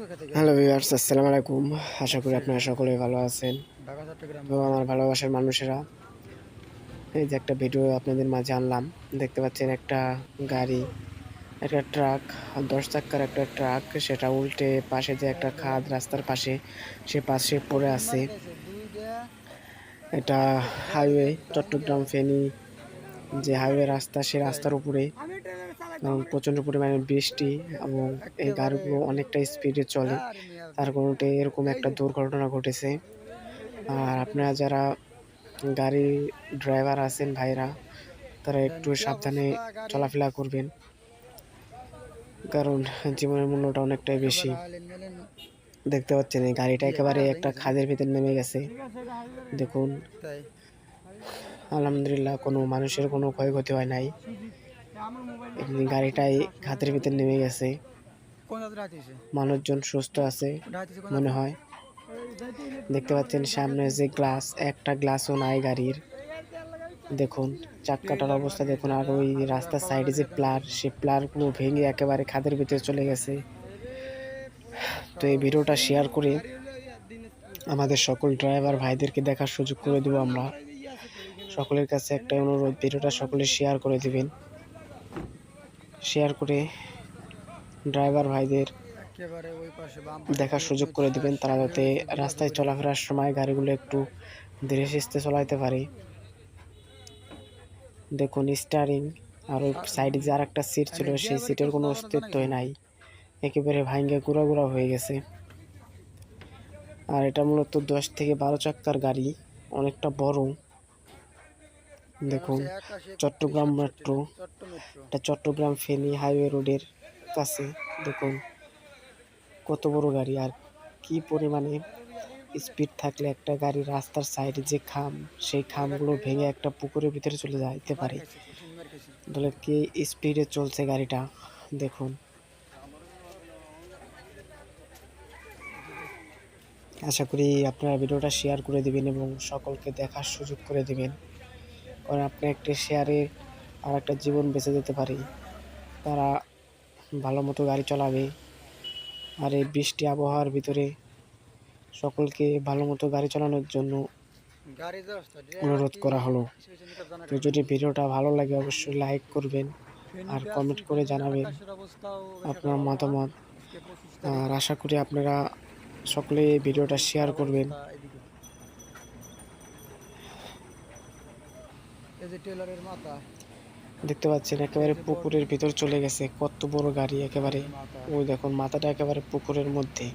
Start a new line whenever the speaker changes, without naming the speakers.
Hello viewers, আসসালামু আলাইকুম। আশা করি আপনারা সকলেই ভালো আছেন। তো আমার ভালোবাসার মানুষেরা, এই যে একটা ভিডিও আপনাদের মাঝে আনলাম। দেখতে পাচ্ছেন একটা গাড়ি, একটা ট্রাক দশ চাক্কার একটা ট্রাক সেটা উল্টে পাশে যে একটা খাদ রাস্তার পাশে, সে পাশে পড়ে আছে। এটা হাইওয়ে চট্টগ্রাম ফেনী, যে হাইওয়ে রাস্তা, সে রাস্তার উপরে এবং প্রচণ্ড পরিমাণে বৃষ্টি এবং এই গাড়িগুলো অনেকটা স্পিডে চলে। তার কারণে এরকম একটা দুর্ঘটনা ঘটেছে। আর আপনারা যারা গাড়ি ড্রাইভার আছেন ভাইরা, তারা একটু সাবধানে চলাফেরা করবেন। কারণ জীবনের মূল্যটা অনেকটাই বেশি। দেখতে পাচ্ছেন এই গাড়িটা একেবারে একটা খাদের ভিতর নেমে গেছে। দেখুন। আলহামদুলিল্লাহ কোনো মানুষের কোনো ক্ষয়ক্ষতি হয় নাই। গাড়িটাই খাতের ভিতর নেমে গেছে। মানুষজন সুস্থ আছে মনে হয়। দেখতে পাচ্ছেন সামনে যে গ্লাস একটা গ্লাসও নাই গাড়ির। দেখুন চাক্কাটার অবস্থা দেখুন আর ওই রাস্তার সাইডে যে প্লার সে প্লারগুলো ভেঙে একেবারে খাদের ভিতরে চলে গেছে। তো এই ভিডিওটা শেয়ার করে আমাদের সকল ড্রাইভার ভাইদেরকে দেখার সুযোগ করে দেবো আমরা। সকলের কাছে একটা অনুরোধ ভিডিওটা সকলে শেয়ার করে দিবেন। শেয়ার করে ড্রাইভার ভাইদের দেখার সুযোগ করে দিবেন তারা যাতে রাস্তায় চলাফেরার সময় গাড়িগুলো একটু ধীরে সুস্থে চলাইতে পারে। দেখুন স্টারিং আর ওই সাইডে যে আর একটা সিট ছিল সেই সিটের কোনো অস্তিত্বই নাই। একেবারে ভাঙ্গে গুঁড়া গুঁড়া হয়ে গেছে। আর এটা মূলত দশ থেকে বারো চাক্কার গাড়ি অনেকটা বড়। দেখুন চট্টগ্রাম মেট্রো এটা চট্টগ্রাম ফেনী হাইওয়ে রোডের কাছে দেখুন কত বড় গাড়ি। আর কি পরিমাণে স্পিড থাকলে একটা গাড়ি রাস্তার সাইডে যে খাম সেই খামগুলো ভেঙে একটা পুকুরের ভিতরে চলে যাইতে পারে। তাহলে কি স্পিডে চলছে গাড়িটা? দেখুন। আশা করি আপনারা ভিডিওটা শেয়ার করে দিবেন এবং সকলকে দেখার সুযোগ করে দিবেন। কারণ আপনি একটা শেয়ারে আর একটা জীবন বেঁচে যেতে পারে। তারা ভালো মতো গাড়ি চালাবে আর এই বৃষ্টি আবহাওয়ার ভিতরে সকলকে ভালো মতো গাড়ি চালানোর জন্য অনুরোধ করা হলো। তো যদি ভিডিওটা ভালো লাগে অবশ্যই লাইক করবেন আর কমেন্ট করে জানাবেন আপনার মতামত। আর আশা করি আপনারা সকলে এই ভিডিওটা শেয়ার করবেন।
এই যে টেলারের মাথা।
দেখতে পাচ্ছেন একেবারে পুকুরের ভিতর চলে গেছে কত বড় গাড়ি একেবারে। ওই দেখুন মাথাটা একেবারে পুকুরের মধ্যে।